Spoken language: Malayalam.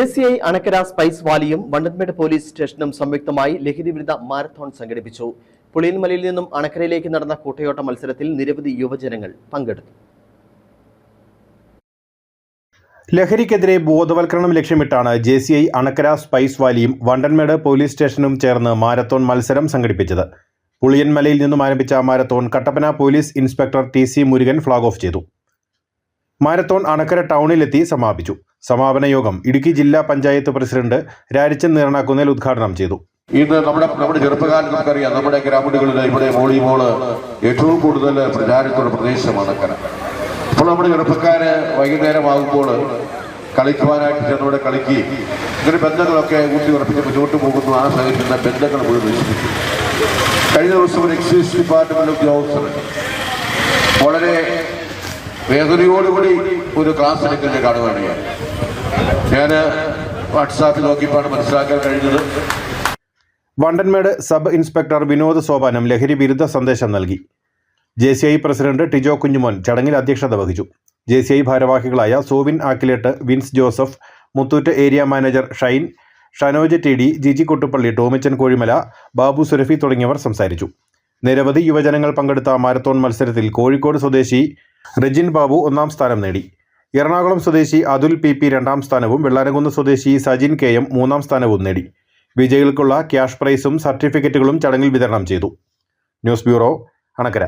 എ ഐ അണക്കര സ്പൈസ് വാലിയും വണ്ടൻമേട് പോലീസ് സ്റ്റേഷനും സംയുക്തമായി ലഹരി വിരുദ്ധ മാരത്തോൺ സംഘടിപ്പിച്ചു. പുളിയൻമലയിൽ നിന്നും അണക്കരയിലേക്ക് നടന്ന കൂട്ടയോട്ട മത്സരത്തിൽ നിരവധി യുവജനങ്ങൾ പങ്കെടുത്തു. ലഹരിക്കെതിരെ ബോധവൽക്കരണം ലക്ഷ്യമിട്ടാണ് J C I Anakkara spice വാലിയും Vandanmedu police സ്റ്റേഷനും ചേർന്ന് മാരത്തോൺ മത്സരം സംഘടിപ്പിച്ചത്. പുളിയൻമലയിൽ നിന്നും ആരംഭിച്ച marathon Kattappana police inspector T C Murugan flag off ചെയ്തു. മാരത്തോൺ അണക്കര ടൗണിലെത്തി സമാപിച്ചു. സമാപന യോഗം ഇടുക്കി ജില്ലാ പഞ്ചായത്ത് പ്രസിഡന്റ് രാരിച്ചൻ നീർണാക്കുന്നേൽ ഉദ്ഘാടനം ചെയ്തു. ഇന്ന് നമ്മുടെ നമ്മുടെ ചെറുപ്പകാലം നമുക്കറിയാം നമ്മുടെ ഗ്രാമങ്ങളിൽ ഇവിടെ വോളിബോൾ ഏറ്റവും കൂടുതൽ പ്രചാരത്തുള്ള പ്രദേശമാണ് അക്കര അപ്പോൾ നമ്മുടെ ചെറുപ്പക്കാര് വൈകുന്നേരമാകുമ്പോൾ കളിക്കുവാനായിട്ട് ചെന്നവിടെ കളിക്കുകയും ഇങ്ങനെ ബന്ധങ്ങളൊക്കെ ഊട്ടി ഉറപ്പിച്ച് മുന്നോട്ട് പോകുന്നു. ആ സഹിക്കുന്ന ബന്ധങ്ങൾ മുഴുവൻ കഴിഞ്ഞ ദിവസം ഒരു എക്സൈസ് ഡിപ്പാർട്ട്മെന്റ് ഉദ്യോഗസ്ഥർ വളരെ വേദനയോടുകൂടി ഒരു ക്ലാസ് എടുക്കുന്നത് കാണുകയാണ് ഞാൻ. ഞാൻ വാട്സാപ്പിൽ നോക്കിയപ്പോഴാണ് മനസ്സിലാക്കാൻ കഴിഞ്ഞത്. വണ്ടൻമേട് സബ് ഇൻസ്പെക്ടർ വിനോദ് സോപാനം ലഹരി വിരുദ്ധ സന്ദേശം നൽകി. J C I president Tijo Kunjumon ചടങ്ങിൽ അധ്യക്ഷത വഹിച്ചു. ജെ സി ഐ ഭാരവാഹികളായ Sovin Akkilett Vince Joseph Muthoot area manager Shine Shanoj T D Jiji Kottuppally Tomichan Kozhimala Babu Surafi തുടങ്ങിയവർ സംസാരിച്ചു. നിരവധി യുവജനങ്ങൾ പങ്കെടുത്ത മാരത്തോൺ മത്സരത്തിൽ കോഴിക്കോട് സ്വദേശി റെജിൻ ബാബു ഒന്നാം സ്ഥാനം നേടി. എറണാകുളം സ്വദേശി അതുൽ പി പി രണ്ടാം സ്ഥാനവും വെള്ളാരംകുന്ന് സ്വദേശി സജിൻ കെ എം മൂന്നാം സ്ഥാനവും നേടി. വിജയികൾക്കുള്ള ക്യാഷ് പ്രൈസും സർട്ടിഫിക്കറ്റുകളും ചടങ്ങിൽ വിതരണം ചെയ്തു. News bureau Anakkara.